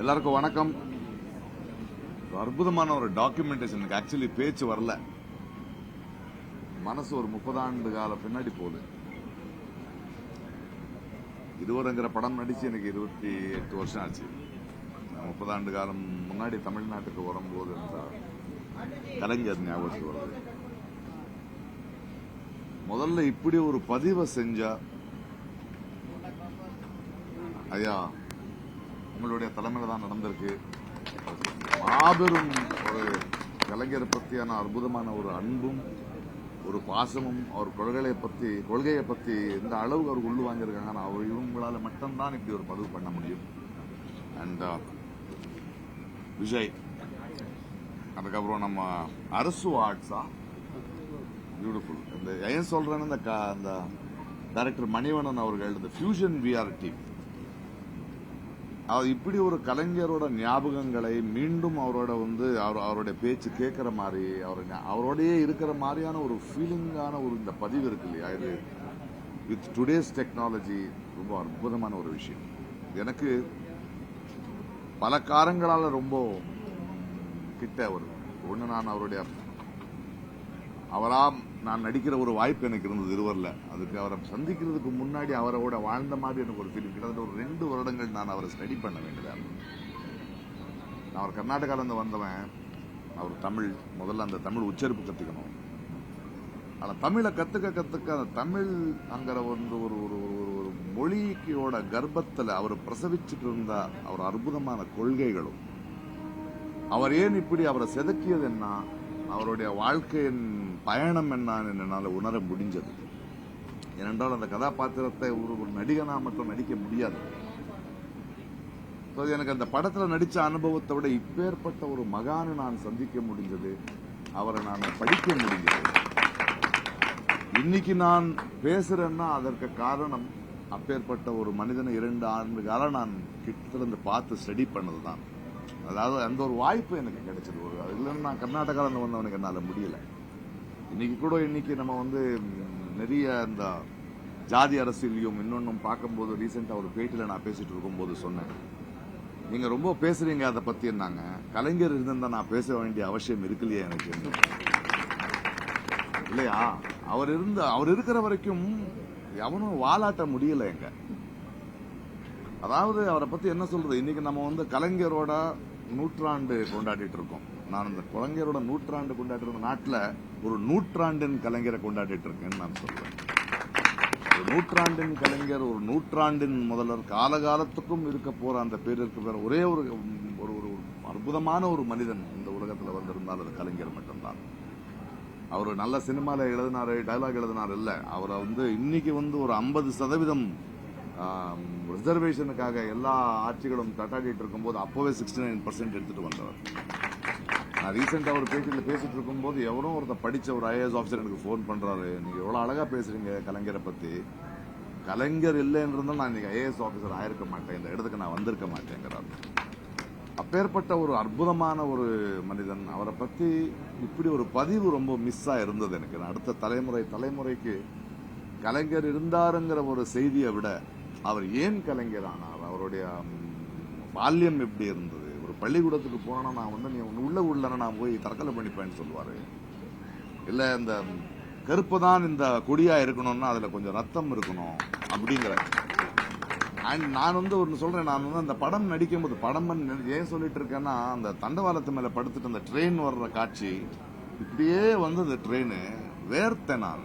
எல்லாருக்கும் வணக்கம். ஒரு அற்புதமான ஒரு டாக்குமெண்டேஷன் எனக்கு ஆக்சுவலி பேச்சு வரல. மனசு ஒரு முப்பது ஆண்டு கால பின்னாடி போகுது. இதுவரைங்கிற படம் நடிச்சு எனக்கு இருபத்தி எட்டு வருஷம் ஆச்சு. முப்பது ஆண்டு காலம் முன்னாடி தமிழ்நாட்டுக்கு வரும்போது இருந்தால் கலைஞர் ஞாபகத்துக்கு வருது. முதல்ல இப்படி ஒரு பதிவை செஞ்சா ஐயா உங்களுடைய தலைமையில தான் நடந்திருக்கு. மாபெரும் ஒரு கலைஞரை பற்றியான அற்புதமான ஒரு அன்பும் ஒரு பாசமும் அவர் கொள்கையை பத்தி கொள்கையை பத்தி எந்த அளவுக்கு அவர் உள்ள வாங்கியிருக்காங்க அவர் இவங்களால மட்டும்தான் இப்படி ஒரு பதிவு பண்ண முடியும். அண்ட் uh, விஜய் அதுக்கப்புறம் நம்ம அரசு ஆர்ட்ஸா பியூட்டிஃபுல் இந்த ஏன் சொல்றேன்னு இந்த க- அந்த டைரக்டர் மணிவண்ணன் அவர்கள் இந்த ஃபியூஷன் விஆர் டீம் அவர் இப்படி ஒரு கலைஞரோட ஞாபகங்களை மீண்டும் அவரோட வந்து அவர் அவருடைய பேச்சு கேட்கிற மாதிரி அவர் அவரோடயே இருக்கிற மாதிரியான ஒரு ஃபீலிங்கான ஒரு இந்த பதிவு இருக்கு இல்லையா? இது வித் டுடேஸ் டெக்னாலஜி ரொம்ப அற்புதமான ஒரு விஷயம். எனக்கு பல காரங்களால் ரொம்ப கிட்ட அவர். ஒன்று நான் அவருடைய அவரா நான் நடிக்கிற ஒரு வாய்ப்பு எனக்கு இருந்தது இருவரில். அதுக்கு அவரை சந்திக்கிறதுக்கு முன்னாடி அவரோட வாழ்ந்த மாதிரி எனக்கு ஒரு ஃபீலிங் கிட்டத்தட்ட ஒரு ரெண்டு வருடங்கள் நான் அவரை ஸ்டடி பண்ண வேண்டியதாக இருந்தது. நான் அவர் கர்நாடகால இருந்து வந்தவன். அவர் தமிழ் முதல்ல அந்த தமிழ் உச்சரிப்பு கத்துக்கணும். ஆனா தமிழை கத்துக்க கத்துக்க அந்த தமிழ் அங்கிற வந்து ஒரு ஒரு ஒரு ஒரு மொழியோட கர்ப்பத்துல அவர் பிரசவிச்சுட்டு இருந்த அவர் அற்புதமான கொள்கைகளும். அவர் ஏன் இப்படி அவரை செதுக்கியது என்ன? அவருடைய வாழ்க்கையின் பயணம் என்னன்னு என்னால் உணர முடிஞ்சது. ஏனென்றால் அந்த கதாபாத்திரத்தை ஒரு ஒரு நடிகனா மட்டும் நடிக்க முடியாது. So, எனக்கு அந்த படத்தில் நடித்த அனுபவத்தை விட இப்பேற்பட்ட ஒரு மகானை நான் சந்திக்க முடிஞ்சது அவரை நான் படிக்க முடிஞ்சது. இன்னைக்கு நான் பேசுறேன்னா அதற்கு காரணம் அப்பேற்பட்ட ஒரு மனிதனை இரண்டு ஆண்டு காலம் நான் கிட்டத்திலிருந்து பார்த்து ஸ்டடி பண்ணதுதான். அதாவது அந்த ஒரு வாய்ப்பு எனக்கு கிடைச்சது. ஒரு அது இல்லைன்னா நான் கர்நாடகாவில் வந்தவனுக்கு என்னால் முடியல. இன்னைக்கு கூட இன்னைக்கு நம்ம வந்து நிறைய இந்த ஜாதி அரசியலையும் இன்னொன்னும் பார்க்கும்போது ரீசெண்டாக ஒரு பேட்டியில் நான் பேசிட்டு இருக்கும்போது சொன்னேன். நீங்கள் ரொம்ப பேசுறீங்க அதை பற்றி என்னாங்க? கலைஞர் இருந்தா நான் பேச வேண்டிய அவசியம் இருக்குல்லையா எனக்கு. இல்லையா? அவர் இருந்த அவர் இருக்கிற வரைக்கும் எவனும் வாலாட்ட முடியல எங்க. அதாவது அவரை பத்தி என்ன சொல்றது? இன்னைக்கு நம்ம வந்து கலைஞரோட நூற்றாண்டு கொண்டாடிட்டு இருக்கோம் நான் இந்த கலைஞரோட நூற்றாண்டு கொண்டாடிட்டு நாட்டில் ஒரு நூற்றாண்டின் கலைஞரை கொண்டாடிட்டு இருக்கேன்னு நான் சொல்றேன். ஒரு நூற்றாண்டின் கலைஞர் ஒரு நூற்றாண்டின் முதல்வர் காலகாலத்துக்கும் இருக்க போற அந்த பேர் இருக்க போற ஒரே ஒரு ஒரு ஒரு அற்புதமான ஒரு மனிதன் இந்த உலகத்தில் வந்திருந்தால் அது கலைஞர் மட்டும்தான். அவர் நல்ல சினிமாவில் எழுதினாரு டயலாக் எழுதினார் இல்லை. அவரை வந்து இன்னைக்கு வந்து ஒரு ஐம்பது சதவீதம் ரிசர்வேஷனுக்காக எல்லா ஆட்சிகளும் தட்டாடிட்டு இருக்கும்போது அப்போவே சிக்ஸ்டி நைன் பர்சன்ட் எடுத்துட்டு வந்தவர். நான் ரீசெண்டாக ஒரு பேட்டியில் பேசிட்டு இருக்கும்போது எவரும் ஒருத்தர் படித்த ஒரு ஐஏஎஸ் ஆஃபீஸர் எனக்கு ஃபோன் பண்ணுறாரு நீங்கள் எவ்வளோ அழகாக பேசுகிறீங்க கலைஞரை பற்றி கலைஞர் இல்லைன்னு இருந்தால் நான் இன்னைக்கு ஐஏஎஸ் ஆஃபீஸர் ஆயிருக்க மாட்டேன். இந்த இடத்துக்கு நான் வந்திருக்க மாட்டேங்கிறார். அப்பேற்பட்ட ஒரு அற்புதமான ஒரு மனிதன். அவரை பற்றி இப்படி ஒரு பதிவு ரொம்ப மிஸ்ஸாக இருந்தது எனக்கு. அடுத்த தலைமுறை தலைமுறைக்கு கலைஞர் இருந்தாருங்கிற ஒரு செய்தியை விட அவர் ஏன் கலைஞர் ஆனார்? அவருடைய பால்யம் எப்படி இருந்தது? ஒரு பள்ளிக்கூடத்துக்கு போனா நான் வந்து நீ உள்ள உள்ளன நான் போய் தற்கொலை பண்ணிப்பேன்னு சொல்லுவாரு. இல்லை இந்த கருப்பு தான் இந்த கொடியா இருக்கணும்னா அதுல கொஞ்சம் ரத்தம் இருக்கணும் அப்படிங்கிற. அண்ட் நான் வந்து ஒன்று சொல்றேன் நான் வந்து அந்த படம் நடிக்கும்போது படம் ஏன் சொல்லிட்டு இருக்கேன்னா அந்த தண்டவாளத்து மேல படுத்துட்டு அந்த ட்ரெயின் வர்ற காட்சி இப்படியே வந்து அந்த ட்ரெயின் வேர்த்தேன் நான்.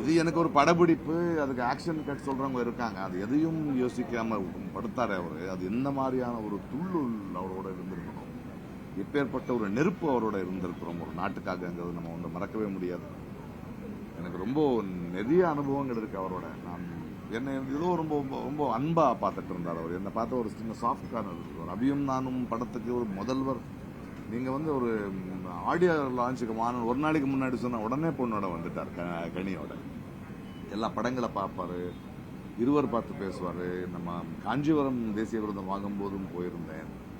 இது எனக்கு ஒரு படப்பிடிப்பு. அதுக்கு ஆக்ஷன் கட் சொல்கிறவங்க இருக்காங்க. அது எதையும் யோசிக்காம படுத்தார் அவர். அது எந்த மாதிரியான ஒரு துள்ளுள் அவரோட இருந்திருக்கணும். எப்பேற்பட்ட ஒரு நெருப்பு அவரோட இருந்திருக்கிறோம். ஒரு நாட்டுக்காகங்கிறது நம்ம ஒன்று மறக்கவே முடியாது. எனக்கு ரொம்ப நிறைய அனுபவங்கள் இருக்கு அவரோட. நான் என்னை ஏதோ ரொம்ப ரொம்ப ரொம்ப பார்த்துட்டு இருந்தார் அவர். என்னை பார்த்த ஒரு சின்ன சாஃப்ட் கார்னர் அபியும் நானும் படத்துக்கு ஒரு முதல்வர். நீங்கள் வந்து ஒரு ஆடியோ லான்ச்சுக்கு மாறணும் ஒரு நாளைக்கு முன்னாடி சொன்ன உடனே பொண்ணோட வந்துட்டார் க- கனியோட. எல்லா படங்களை பார்ப்பார் இருவர் பார்த்து பேசுவார். நம்ம காஞ்சிபுரம் தேசிய விருதம் வாங்கும்போதும் போயிருந்தேன்.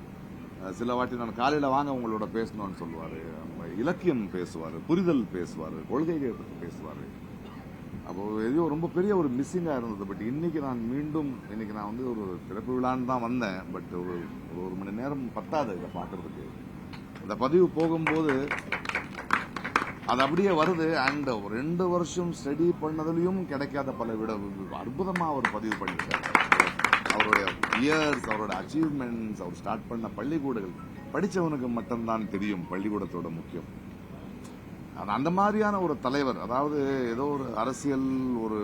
சில வாட்டி நான் காலையில் வாங்க உங்களோட பேசணும்னு சொல்லுவார். இலக்கியம் பேசுவார் புரிதல் பேசுவார் கொள்கைகளை பற்றி பேசுவார். அப்போ எதையோ ரொம்ப பெரிய ஒரு மிஸ்ஸிங்காக இருந்தது. பட் இன்னைக்கு நான் மீண்டும் இன்னைக்கு நான் வந்து ஒரு பிறப்பு விழான்னு தான் வந்தேன். பட் ஒரு ஒரு ஒரு மணி நேரம் பத்தாது இதை பார்க்குறதுக்கு. இந்த பதிவு போகும்போது அது அப்படியே வருது அண்ட் ரெண்டு வருஷம் ஸ்டடி பண்ணதுலயும் கிடைக்காத பல விட அற்புதமா அவர் பதிவு பண்ணிட்டார். அவருடைய இயர்ஸ் அவரோட அச்சீவ்மெண்ட்ஸ் அவர் ஸ்டார்ட் பண்ண பள்ளிக்கூடங்கள் படித்தவனுக்கு மட்டும்தான் தெரியும் பள்ளிக்கூடத்தோட முக்கியம். அந்த மாதிரியான ஒரு தலைவர் அதாவது ஏதோ ஒரு அரசியல் ஒரு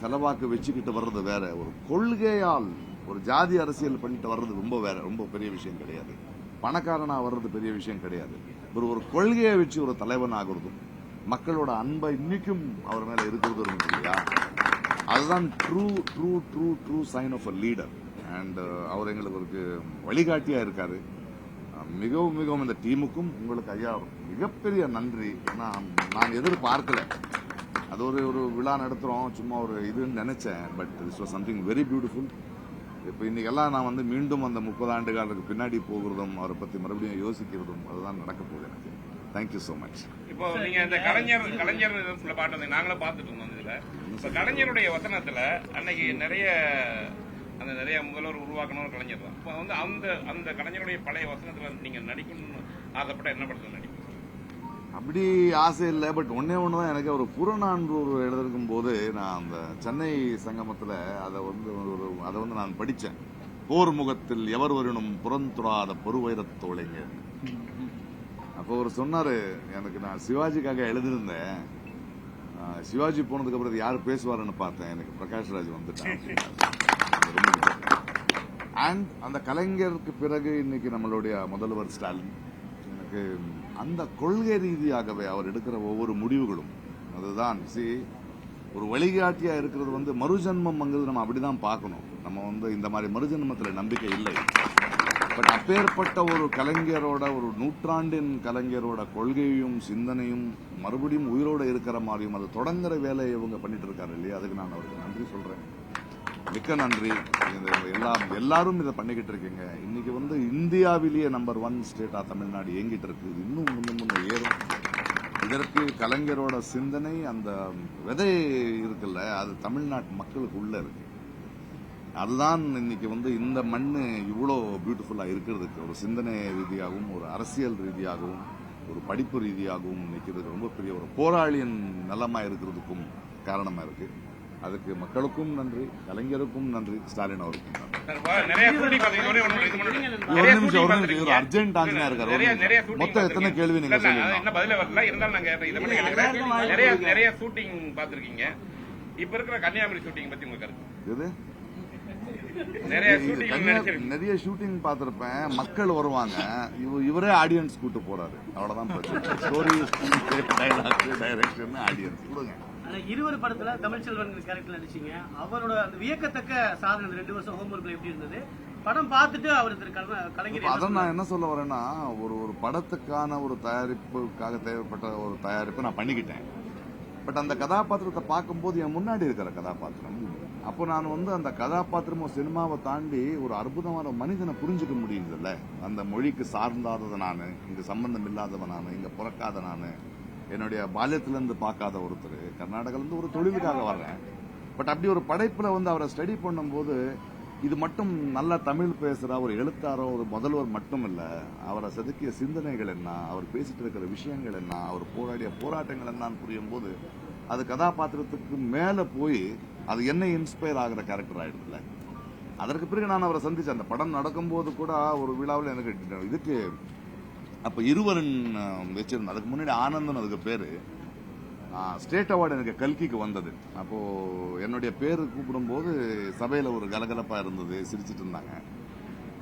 செலவாக்கு வச்சுக்கிட்டு வர்றது வேற ஒரு கொள்கையால் ஒரு ஜாதி அரசியல் பண்ணிட்டு வர்றது ரொம்ப வேற ரொம்ப பெரிய விஷயம் கிடையாது. பணக்காரனாக வர்றது பெரிய விஷயம் கிடையாது. ஒரு ஒரு கொள்கையை வச்சு ஒரு தலைவன் ஆகுறதும் மக்களோட அன்பை இன்னைக்கும் அவர் மேலே இருக்கிறது இருக்கு இல்லையா? அதுதான் true true true true sign of a leader and அவர் எங்களுக்கு ஒரு வழிகாட்டியாக இருக்காரு. மிகவும் மிகவும் இந்த டீமுக்கும் உங்களுக்கு ஐயா மிகப்பெரிய நன்றி. ஏன்னா நான் எதிர்பார்க்கல. அது ஒரு ஒரு விழா நடத்துகிறோம் சும்மா ஒரு இதுன்னு நினச்சேன். But this was something very beautiful இப்போ இன்னைக்கெல்லாம் நான் வந்து மீண்டும் அந்த முப்பது ஆண்டு காலத்துக்கு பின்னாடி போகிறதும் அவரை பத்தி மறுபடியும் யோசிக்கிறதும் அதுதான் நடக்க போகுது எனக்கு. தேங்க்யூ ஸோ மச் இப்போ நீங்க இந்த கலைஞர் கலைஞர் சில பாட்டு வந்து நாங்களும் பார்த்துட்டு இருந்தோம் இதுல. கலைஞருடைய வசனத்துல அன்னைக்கு நிறைய அந்த நிறைய முதல்வர் உருவாக்கணும் கலைஞர் தான். இப்போ வந்து அந்த அந்த கலைஞருடைய பழைய வசனத்துல நீங்க நடிக்கணும்னு ஆசைப்பட்ட என்ன படத்துல நடிக்கணும் அப்படி ஆசை இல்லை. பட் ஒன்னே ஒன்று தான் எனக்கு. ஒரு புறநானூறு எழுதிருக்கும் போது நான் அந்த சென்னை சங்கமத்தில் அதை வந்து ஒரு அதை வந்து நான் படித்தேன் போர் முகத்தில் எவர் வரினும் புறந்துடாத பொறுவைரத்தோழைங்க அப்போ அவர் சொன்னார் எனக்கு நான் சிவாஜிக்காக எழுதியிருந்தேன். சிவாஜி போனதுக்கு அப்புறம் இது யார் பேசுவாருன்னு பார்த்தேன். எனக்கு பிரகாஷ் ராஜ் வந்துட்டான் அண்ட் அந்த கலைஞருக்கு பிறகு இன்னைக்கு நம்மளுடைய முதல்வர் ஸ்டாலின். எனக்கு அந்த கொள்கை ரீதியாகவே அவர் எடுக்கிற ஒவ்வொரு முடிவுகளும். அதுதான் சி ஒரு வழிகாட்டியா இருக்கிறது வந்து மறுஜன்மம்ங்கிறது நம்ம அப்படிதான் பார்க்கணும். நம்ம வந்து இந்த மாதிரி மறுஜன்மத்தில் நம்பிக்கை இல்லை. பட் அப்பேற்பட்ட ஒரு கலைஞரோட ஒரு நூற்றாண்டின் கலைஞரோட கொள்கையும் சிந்தனையும் மறுபடியும் உயிரோட இருக்கிற மாதிரியும் அது தொடங்குற வேலையை இவங்க பண்ணிட்டு இருக்காரு இல்லையா? அதுக்கு நான் அவருக்கு நன்றி சொல்றேன். மிக்க நன்றி. இந்த எல்லாம் எல்லாரும் இதை பண்ணிக்கிட்டு இருக்கீங்க. இன்னைக்கு வந்து இந்தியாவிலேயே நம்பர் ஒன் ஸ்டேட்டா தமிழ்நாடு இயங்கிட்டு இருக்கு. இன்னும் முன்னும் முன்ன ஏறும். இதற்கு கலைஞரோட சிந்தனை அந்த விதை இருக்குல்ல அது தமிழ்நாட்டு மக்களுக்கு உள்ள இருக்கு. அதுதான் இன்னைக்கு வந்து இந்த மண்ணு இவ்வளோ பியூட்டிஃபுல்லாக இருக்கிறதுக்கு ஒரு சிந்தனை ரீதியாகவும் ஒரு அரசியல் ரீதியாகவும் ஒரு படிப்பு ரீதியாகவும் நிற்கிறது. ரொம்ப பெரிய ஒரு போராளியின் நலமாக இருக்கிறதுக்கும் காரணமாக இருக்குது அதுக்கு மக்களுக்கும் நன்றி கலைஞருக்கும் நன்றி ஸ்டாலின் அவருக்கும். ஒரே நிமிஷம், ஒரு நிமிஷம். அர்ஜென்ட் ஆஞ்சனா இருக்காரு. மொத்தம் எத்தனை. கேள்வி நீங்க நிறைய நிறைய ஷூட்டிங் பார்த்திருக்கீங்க. இப்ப இருக்கிற கன்னியாகுமரி ஷூட்டிங் பத்தி உங்களுக்கு கருத்து? இது நிறைய ஷூட்டிங் பார்த்திருப்பேன். மக்கள் வருவாங்க. இவ- இவரே ஆடியன்ஸ் கூட்டு போறாரு. அவ்வளவுதான் ஸ்டோரி டைலாக் டைரக்ஷன் ஆடியன்ஸ் கொடுங்க. இருவர் படத்துல தமிழ்ச்செல்வன் கேரக்டர் நடிச்சீங்க. அவரோட அந்த வியக்கத்தக்க சாதனை ரெண்டு வருஷம் ஹோம்ஒர்க்ல எப்படி இருந்தது? படம் பார்த்துட்டு அவர் திரு கலைஞர் அதான் நான் என்ன சொல்ல வரேன்னா ஒரு ஒரு படத்துக்கான ஒரு தயாரிப்புக்காக தேவைப்பட்ட ஒரு தயாரிப்பு நான் பண்ணிக்கிட்டேன். பட் அந்த கதாபாத்திரத்தை பார்க்கும்போது என் முன்னாடி இருக்கிற கதாபாத்திரம் அப்போ நான் வந்து அந்த கதாபாத்திரமும் சினிமாவை தாண்டி ஒரு அற்புதமான மனிதனை புரிஞ்சுக்க முடியுதுல்ல? அந்த மொழிக்கு சார்ந்தாதது நான் இங்க சம்பந்தம் இல்லாதவன் நான் இங்க பிறக்காத நான். என்னுடைய பால்யத்திலேருந்து பார்க்காத ஒருத்தர் கர்நாடகாலேருந்து ஒரு தொழிலுக்காக வர்றேன். பட் அப்படி ஒரு படைப்பில் வந்து அவரை ஸ்டடி பண்ணும்போது இது மட்டும் நல்லா தமிழ் பேசுகிற ஒரு எழுத்தாரோ ஒரு முதல்வர் மட்டும் இல்லை. அவரை செதுக்கிய சிந்தனைகள் என்ன அவர் பேசிட்டு இருக்கிற விஷயங்கள் என்ன அவர் போராடிய போராட்டங்கள் என்னன்னு புரியும் போது அது கதாபாத்திரத்துக்கு மேலே போய் அது என்ன இன்ஸ்பயர் ஆகிற கேரக்டர் ஆகிடுதுல அதற்கு பிறகு நான் அவரை சந்திச்சேன். அந்த படம் நடக்கும்போது கூட ஒரு விழாவில் எனக்கு இதுக்கு அப்போ இருவரன் வச்சிருந்தோம் அதுக்கு முன்னாடி ஆனந்தன் அதுக்கு பேரு. ஸ்டேட் அவார்டு எனக்கு கல்கிக்கு வந்தது. அப்போ என்னுடைய பேர் கூப்பிடும்போது சபையில ஒரு கலகலப்பா இருந்தது சிரிச்சிட்டு இருந்தாங்க.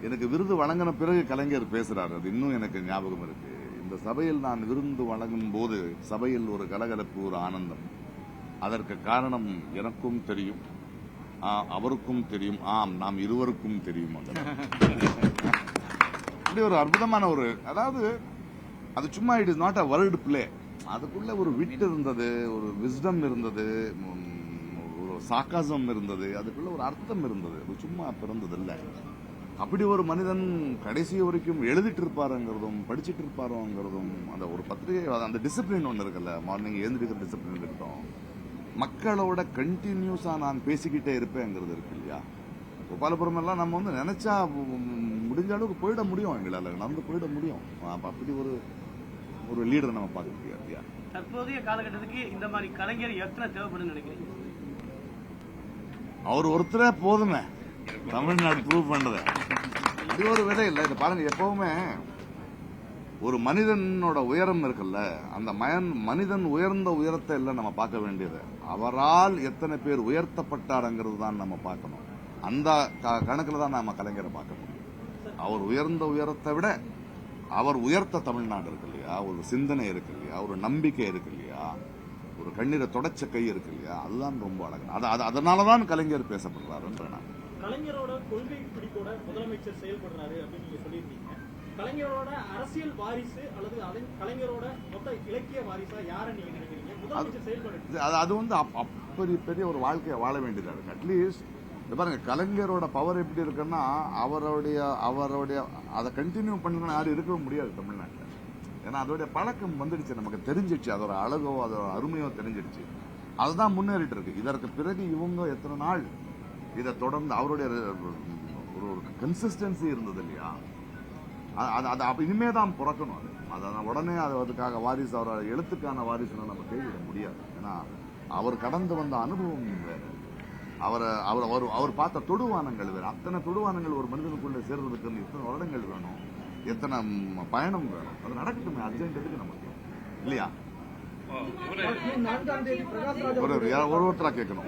எனக்கு விருது வழங்கின பிறகு கலைஞர் பேசுறாரு. அது இன்னும் எனக்கு ஞாபகம் இருக்கு. இந்த சபையில் நான் விருந்து வழங்கும் போது சபையில் ஒரு கலகலப்பு ஒரு ஆனந்தம். அதற்கு காரணம் எனக்கும் தெரியும். அவருக்கும் தெரியும். ஆம் நாம் இருவருக்கும் தெரியும். அந்த அப்படி ஒரு அற்புதமான ஒரு அதாவது அது சும்மா it is not a world play அதுக்குள்ள ஒரு விட் இருந்தது ஒரு விஸ்டம் இருந்தது ஒரு சாக்காசம் இருந்தது அதுக்குள்ள ஒரு அர்த்தம் இருந்தது. அது சும்மா பிறந்தது இல்லை அப்படி ஒரு மனிதன் கடைசி வரைக்கும் எழுதிட்டு இருப்பாருங்கிறதும் படிச்சிட்டு இருப்பாருங்கிறதும் அந்த ஒரு பத்திரிகை அந்த டிசிப்ளின் ஒன்று இருக்குல்ல மார்னிங் எழுந்திருக்கிற டிசிப்ளின் இருக்கட்டும். மக்களோட கண்டினியூஸாக நான் பேசிக்கிட்டே இருப்பேங்கிறது இருக்கு இல்லையா? கோபாலபுரம் எல்லாம் நம்ம வந்து நினைச்சா முடிஞ்ச அளவுக்கு போயிட முடியும் எங்களால. நடந்து போயிட முடியும். அப்ப அப்படி ஒரு ஒரு லீடரை நம்ம பார்க்க முடியாது தற்போதைய காலகட்டத்துக்கு இந்த மாதிரி கலைஞர் எத்தனை தேவைப்படுன்னு நினைக்கிறீங்க? அவர் ஒருத்தரே போதுமே. தமிழ்நாடு ப்ரூவ் பண்றது. இது ஒரு விதை இல்லை. இது பாருங்க எப்பவுமே ஒரு மனிதனோட உயரம் இருக்குல்ல அந்த மயன் மனிதன் உயர்ந்த உயரத்தை இல்லை நம்ம பார்க்க வேண்டியது. அவரால் எத்தனை பேர் உயர்த்தப்பட்டாருங்கிறது தான் நம்ம பார்க்கணும். அந்த கணக்குல தான் நாம கலைஞரை பார்க்க முடியும் அவர் உயர்ந்த உயரத்தை விட அவர் உயர்த்த தமிழ்நாடு இருக்கு இல்லையா? ஒரு சிந்தனை இருக்கு இல்லையா? ஒரு நம்பிக்கை இருக்கு இல்லையா? ஒரு கண்ணீரை தொடச்ச கை இருக்கு இல்லையா? அதுதான் ரொம்ப அழகு. அது அது- அதனாலதான் கலைஞர் பேசப்படுறாருன்ற நான். கலைஞரோட கொள்கை பிடிப்போட முதலமைச்சர் செயல்படுறாரு அப்படின்னு நீங்க சொல்லியிருக்கீங்க. கலைஞரோட அரசியல் வாரிசு அல்லது கலைஞரோட மொத்த இலக்கிய வாரிசா யாரை நீங்க நினைக்கிறீங்க? முதலமைச்சர் அது வந்து அப்- அப்படி பெரிய ஒரு வாழ்க்கையை வாழ வேண்டியதா இருக்கு. அட்லீஸ்ட் இது பாருங்க கலைஞரோட பவர் எப்படி இருக்குன்னா அவருடைய அவருடைய அதை கண்டினியூ பண்ணணும் யாரும் இருக்கவே முடியாது தமிழ்நாட்டில். ஏன்னா அதோடைய பழக்கம் வந்துடுச்சு நமக்கு தெரிஞ்சிடுச்சு அதோட அழகோ அதோட அருமையோ தெரிஞ்சிடுச்சு. அதுதான் முன்னேறிட்டு இருக்கு. இதற்கு பிறகு இவங்க எத்தனை நாள் இதை தொடர்ந்து அவருடைய ஒரு ஒரு கன்சிஸ்டன்சி இருந்தது இல்லையா? அது- அது அப்போ இனிமே தான் பிறக்கணும் அது. அதை நான் உடனே அது அதுக்காக வாரிசு அவரோட எழுத்துக்கான வாரிசுன்னு நம்ம கேள்விட முடியாது. ஏன்னா அவர் கடந்து வந்த அனுபவம் வேறு. அவர் அவர் அவர் அவர் பார்த்த தொடுவானங்கள் வேறு. அத்தனை தொடுவானங்கள் ஒரு மனிதனுக்குள்ள சேர்றதுக்கு எத்தனை வருடங்கள் வேணும்? எத்தனை பயணம் வேணும்? அது நடக்கட்டுமே. அர்ஜென்ட் எதுக்கு நமக்கு இல்லையா? ஒரு. ஒரு ஒருத்தரா கேட்கணும்.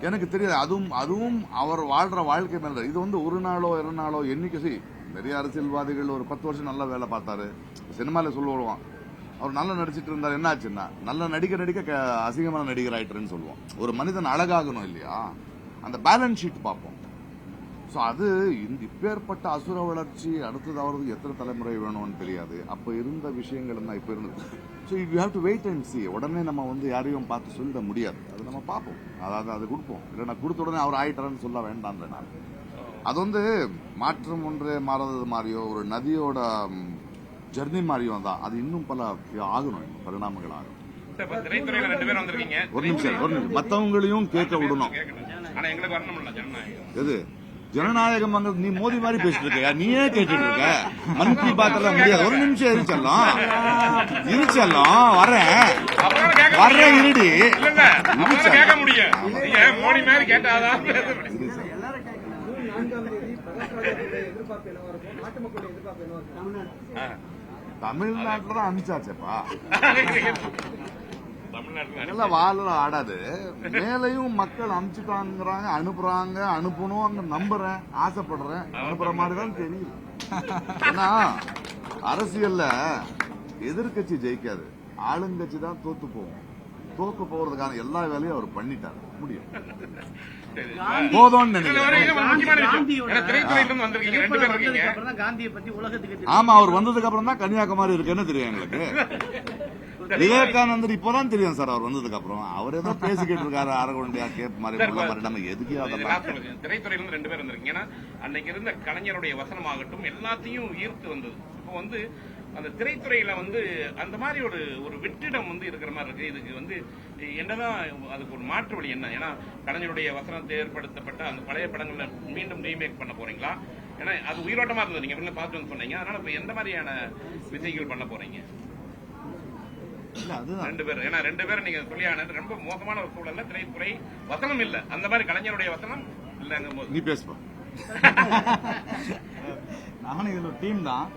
எனக்கு தெரியாது. அதுவும் அதுவும் அவர் வாழ்ற வாழ்க்கை மேல இது வந்து ஒரு நாளோ இரு நாளோ என்னைக்கு சரி நிறைய அரசியல்வாதிகள் ஒரு பத்து வருஷம் நல்லா வேலை பார்த்தாரு. சினிமால சொல்லுவோம் அவர் நல்லா நடிச்சிட்டு இருந்தார் என்ன ஆச்சுன்னா நல்ல நடிக்க நடிக்க க- அசிங்கமான நடிகர் ஆயிட்டுருன்னு சொல்லுவோம். ஒரு மனிதன் அழகாகணும் இல்லையா? அந்த பேலன்ஸ் ஷீட் பார்ப்போம். ஸோ அது இந்த இப்பேற்பட்ட அசுர வளர்ச்சி அடுத்தது அவருக்கு எத்தனை தலைமுறை வேணும்னு தெரியாது. அப்போ இருந்த விஷயங்கள் தான் இப்போ இருந்தது so you have to wait and see உடனே நம்ம வந்து யாரையும் பார்த்து சொல்லிட முடியாது. அது நம்ம பார்ப்போம். அதாவது அது கொடுப்போம். இல்லைனா கொடுத்த உடனே அவர் ஆயிட்டாரன்னு சொல்ல வேண்டாம் நான். அது வந்து மாற்றம் ஒன்றே மாறாதது மாதிரியோ ஒரு நதியோட ஜெர்னி மாதிரியும் தான் அது இன்னும் பல ஆகணும் பரிணாமங்கள் ஆகும் ஒரு நிமிஷம் ஒரு நிமிஷம். மற்றவங்களையும் கேட்க விடணும். கேட்கணும் ஆனா எங்களுக்கு வரணும்ல ஜனநாயகம். எது? ஜனநாயகம் நீ மோதி மாதிரி பேசிட்டு இருக்க. நீயே கேட்டுட்டு இருக்க. மன் கி பாத் எல்லாம் முடியாது. ஒரு நிமிஷம் இருச்சல்லாம் இருச்சல்லாம் வரேன். வர்றேன் இருடி. இல்லங்க அப்புறம் கேட்க முடியும். மோடி மாதிரி கேட்டாதான் எதிர்பார்ப்பு நாட்டு மக்களுடைய எதிர்பார்ப்பு ஆ. தமிழ்நாட்டுல தான் அனுப்பிச்சாச்சேப்பா. எல்லாம் வாழ ஆடாது. மேலையும் மக்கள் அனுப்பிச்சுட்டாங்கிறாங்க அனுப்புறாங்க அனுப்பணும் அங்க நம்புறேன் ஆசைப்படுறேன். அனுப்புற மாதிரி தான் தெரியுது ஏன்னா அரசியல்ல எதிர்க்கட்சி ஜெயிக்காது. ஆளுங்கட்சி தான் தோத்து போகும். தோக்க போறதுக்கான எல்லா வேலையும் அவர் பண்ணிட்டார். முடியும். போதும்னு நினைக்கிறேன். ஆமா அவர் வந்ததுக்கு அப்புறம் தான் கன்னியாகுமரி இருக்குன்னு தெரியும் எங்களுக்கு. விவேகானந்தர் இப்பதான் தெரியும் சார் அவர் வந்ததுக்கு அப்புறம் அவர் ஏதோ பேசிக்கிட்டு இருக்காரு அரகுண்டியா கேப் மாதிரி நம்ம எதுக்கு. திரைத்துறையில இருந்து ரெண்டு பேர் வந்திருக்கீங்க. ஏன்னா அன்னைக்கு இருந்த கலைஞருடைய வசனமாகட்டும் எல்லாத்தையும் ஈர்த்து வந்தது. இப்போ வந்து அந்த திரைத்துறையில வந்து அந்த மாதிரி ஒரு ஒரு வெற்றிடம் வந்து இருக்கிற மாதிரி இருக்கு. இதுக்கு வந்து என்னதான் அதுக்கு ஒரு மாற்று வழி என்ன? ஏன்னா கலைஞருடைய வசனத்தை ஏற்படுத்தப்பட்ட அந்த பழைய படங்களை மீண்டும் ரீமேக் பண்ண போறீங்களா? ஏன்னா அது உயிரோட்டமா இருந்தது. நீங்க பார்த்து வந்து சொன்னீங்க. அதனால இப்ப எந்த மாதிரியான விசைகள் பண்ண போறீங்க? ரெண்டு பேர். ஏன்னா ரெண்டு பேரும் நீங்க சொல்லியான ரொம்ப மோசமான ஒரு சூழல்ல திரைத்துறை வசனம் இல்ல. அந்த மாதிரி கலைஞருடைய வசனம் இல்லங்கும் போது நீ பேசுப்பா. நானும் இதுல டீம் தான்.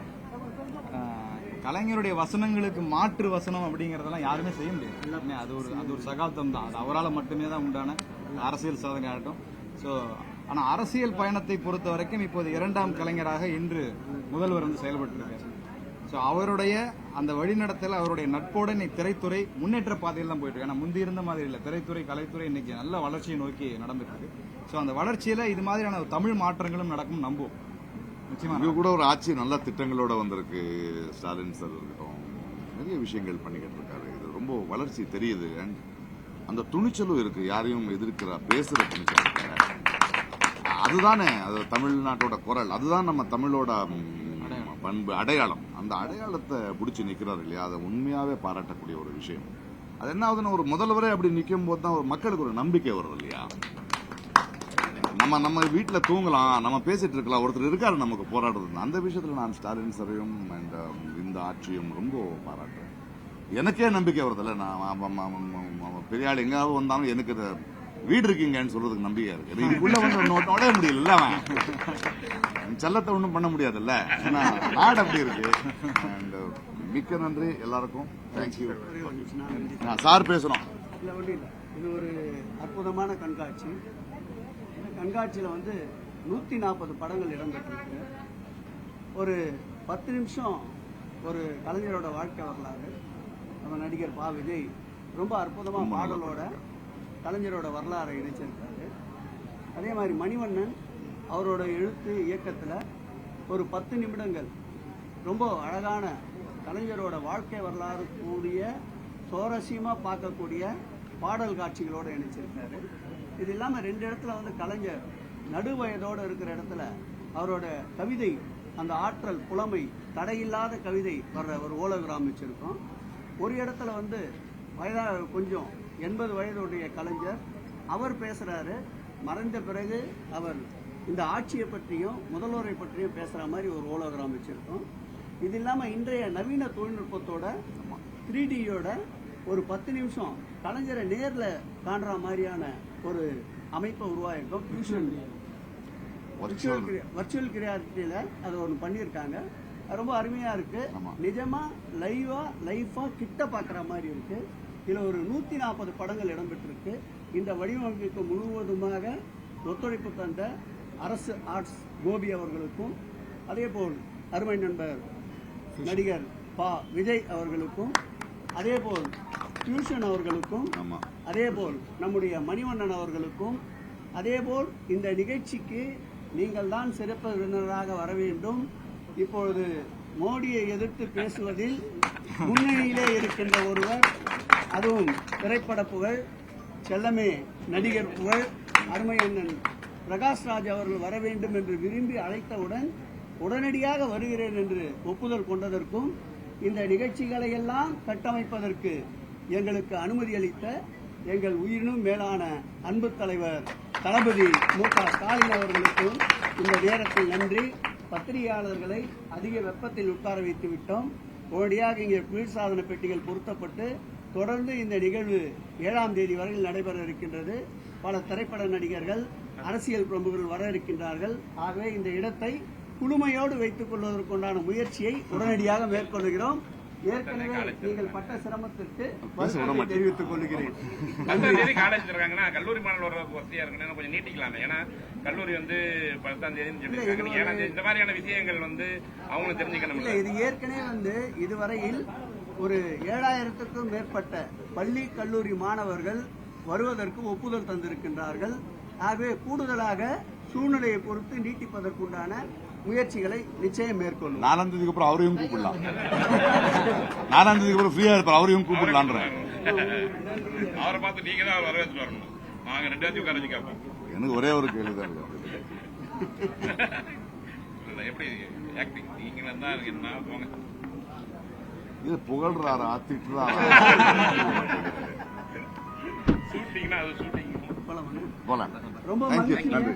கலைஞருடைய வசனங்களுக்கு மாற்று வசனம் அப்படிங்கறதெல்லாம் யாருமே செய்ய முடியாது. எல்லாமே அது ஒரு அது ஒரு சகாப்தம் தான். அது அவரால் மட்டுமே தான் உண்டான அரசியல் சாதனை ஆகட்டும். ஸோ ஆனா அரசியல் பயணத்தை பொறுத்த வரைக்கும் இப்போது இரண்டாம் கலைஞராக இன்று முதல்வர் வந்து செயல்பட்டிருக்காரு. ஸோ அவருடைய அந்த வழிநடத்தல அவருடைய நட்போட இன்னைக்கு திரைத்துறை முன்னேற்ற பாதையில் தான் போயிட்டு ஏன்னா முந்தி இருந்த மாதிரி இல்லை. திரைத்துறை கலைத்துறை இன்னைக்கு நல்ல வளர்ச்சியை நோக்கி நடந்துட்டு ஸோ அந்த வளர்ச்சியில இது மாதிரியான தமிழ் மாற்றங்களும் நடக்கும் நம்புவோம். இங்க கூட ஒரு ஆட்சி நல்ல திட்டங்களோட வந்திருக்கு. ஸ்டாலின் சார் இருக்கட்டும் நிறைய விஷயங்கள் பண்ணிக்கிட்டு இருக்காரு இது ரொம்ப வளர்ச்சி தெரியுது. அந்த துணிச்சலும் இருக்கு. யாரையும் எதிர்க்கிற பேசுற துணிச்சல். அதுதானே அது தமிழ்நாட்டோட குரல். அதுதான் நம்ம தமிழோட பண்பு அடையாளம். அந்த அடையாளத்தை பிடிச்சி நிக்கிறாரு இல்லையா? அதை உண்மையாவே பாராட்டக்கூடிய ஒரு விஷயம். அது என்ன ஆகுதுன்னா ஒரு முதல்வரே அப்படி நிற்கும் போது தான் ஒரு மக்களுக்கு ஒரு நம்பிக்கை வருது இல்லையா? நம்ம நம்ம வீட்டில் தூங்கலாம் நம்ம பேசிட்டு இருக்கலாம். ஒருத்தர் இருக்காரு நமக்கு போராடுறது அந்த விஷயத்துல நான் ஸ்டாலின் சரையும் அண்ட் um, இந்த ஆட்சியும் ரொம்ப பாராட்டுறேன். எனக்கே நம்பிக்கை வருதுல்ல. நான் அவ- பெரிய ஆள் எங்கேயாவது வந்தாலும் எனக்கு இதை வீடு இருக்கீங்கன்னு சொல்றதுக்கு நம்பிக்கை இருக்கு. இதுக்குள்ள வந்து நுழைய முடியல அவன்? செல்லத்தை ஒன்றும் பண்ண முடியாதுல்ல. ஏன்னா நாடு அப்படி இருக்கு. அண்ட் um, மிக்க நன்றி எல்லாருக்கும். தேங்க்யூ சார் பேசுறோம் இது ஒரு அற்புதமான கண்காட்சி. கண்காட்சியில் வந்து நூற்றி நாற்பது படங்கள் இடம்பெற்றிருக்கு. ஒரு பத்து நிமிஷம் ஒரு கலைஞரோட வாழ்க்கை வரலாறு. நம்ம நடிகர் பா விஜய் ரொம்ப அற்புதமாக பாடலோட கலைஞரோட வரலாறை இணைச்சிருக்காரு. அதே மாதிரி மணிவண்ணன் அவரோட எழுத்து இயக்கத்தில் ஒரு பத்து நிமிடங்கள். ரொம்ப அழகான கலைஞரோட வாழ்க்கை வரலாறு கூடிய சுவாரஸ்யமாக பார்க்கக்கூடிய பாடல் காட்சிகளோடு இணைச்சிருக்காரு. இது இல்லாமல் ரெண்டு இடத்துல வந்து கலைஞர் நடுவயதோடு இருக்கிற இடத்துல அவரோட கவிதை அந்த ஆற்றல் புலமை தடையில்லாத கவிதை வர்ற ஒரு ஓலோகிராம் வச்சிருக்கோம். ஒரு இடத்துல வந்து வயதா கொஞ்சம் எண்பது வயதுடைய கலைஞர் அவர் பேசுறாரு. மறைந்த பிறகு அவர் இந்த ஆட்சியை பற்றியும் முதல்வரை பற்றியும் பேசுற மாதிரி ஒரு ஓலோகிராம் வச்சிருக்கோம். இது இல்லாம இன்றைய நவீன தொழில்நுட்பத்தோட த்ரீ டியோட ஒரு பத்து நிமிஷம் கலைஞரை நேர்ல காண்ற மாதிரியான ஒரு அமைப்பை உருவாயிருக்கோம் ஃபியூஷன் Virtual. வர்ச்சுவல் கிரியாலிட்டியில அது ஒன்று பண்ணியிருக்காங்க. ரொம்ப அருமையா இருக்கு. ஆமா. நிஜமா லைவா லைஃபா கிட்ட பார்க்குற மாதிரி இருக்கு. இதுல ஒரு நூத்தி நாற்பது படங்கள் இடம்பெற்றிருக்கு. இந்த வடிவமைப்புக்கு முழுவதுமாக ஒத்துழைப்பு தந்த அரசு ஆர்ட்ஸ் கோபி அவர்களுக்கும் அதே போல் அருமை நண்பர் நடிகர் பா விஜய் அவர்களுக்கும் அதே போல் டியூஷன் அவர்களுக்கும் அதேபோல் அதே போல் நம்முடைய மணிவண்ணன் அவர்களுக்கும் அதேபோல் இந்த நிகழ்ச்சிக்கு நீங்கள் தான் சிறப்பு விருந்தினராக வர வேண்டும். இப்பொழுது மோடியை எதிர்த்து பேசுவதில் முன்னணியிலே இருக்கின்ற ஒருவர் அதுவும் திரைப்பட புகழ் செல்லமே நடிகர் புகழ் அருமையண்ணன் பிரகாஷ்ராஜ் அவர்கள் வர வேண்டும் என்று விரும்பி அழைத்தவுடன் உடனடியாக வருகிறேன் என்று ஒப்புதல் கொண்டதற்கும் இந்த நிகழ்ச்சிகளை எல்லாம் கட்டமைப்பதற்கு எங்களுக்கு அனுமதி அளித்த எங்கள் உயிரினும் மேலான அன்பு தலைவர் தளபதி மு க ஸ்டாலின் அவர்களுக்கும் இந்த நேரத்தில் நன்றி. பத்திரிகையாளர்களை அதிக வெப்பத்தில் உட்கார வைத்து விட்டோம். உடனடியாக இங்கே குளிர்சாதன பெட்டிகள் பொருத்தப்பட்டு தொடர்ந்து இந்த நிகழ்வு ஏழாம் தேதி வரையில் நடைபெற இருக்கின்றது. பல திரைப்பட நடிகர்கள் அரசியல் பிரமுகர்கள் வர இருக்கின்றார்கள். ஆகவே இந்த இடத்தை குழுமையோடு வைத்துக் கொள்வதற்குண்டான முயற்சியை உடனடியாக மேற்கொள்கிறோம். ஏற்கனவே நீங்கள் பட்ட சிரமத்திற்கு தெரிவித்துக் கொள்கிறேன். பத்தாம் தேதி காலேஜ் இருக்காங்கன்னா கல்லூரி மாணவர் வர்றதுக்கு வசதியா இருக்கணும். கொஞ்சம் நீட்டிக்கலாமே. ஏன்னா கல்லூரி வந்து பத்தாம் தேதி ஏழாம் இந்த மாதிரியான விஷயங்கள் வந்து அவங்களும் தெரிஞ்சுக்கணும். இல்ல இது ஏற்கனவே வந்து இதுவரையில் ஒரு ஏழாயிரத்துக்கும் மேற்பட்ட பள்ளி கல்லூரி மாணவர்கள் வருவதற்கு ஒப்புதல் தந்திருக்கின்றார்கள். ஆகவே கூடுதலாக சூழ்நிலையை பொறுத்து நீட்டிப்பதற்குண்டான முயற்சிகளை நிச்சயம் மேற்கொள்ளும். நாலாம் தேதிக்கு அப்புறம் அவரையும் கூப்பிடலாம். நாலாம் தேதிக்கு அப்புறம் ஃப்ரீயா இருப்பார் அவரையும் கூப்பிடலான்றேன் அவரை பார்த்து நீங்க தான் வரவேற்று வரணும். நாங்க ரெண்டு பேர்த்தையும் உட்கார வச்சு கேட்போம். எனக்கு ஒரே ஒரு கேள்வி தான் இருக்கு எப்படி ஆக்டிங் நீங்களும் தான் என்ன போங்க. இது புகழ்றாரா திட்டுறாரா? ஷூட்டிங்னா அது ஷூட்டிங் போலாம். போலாம். ரொம்ப. நன்றி நன்றி.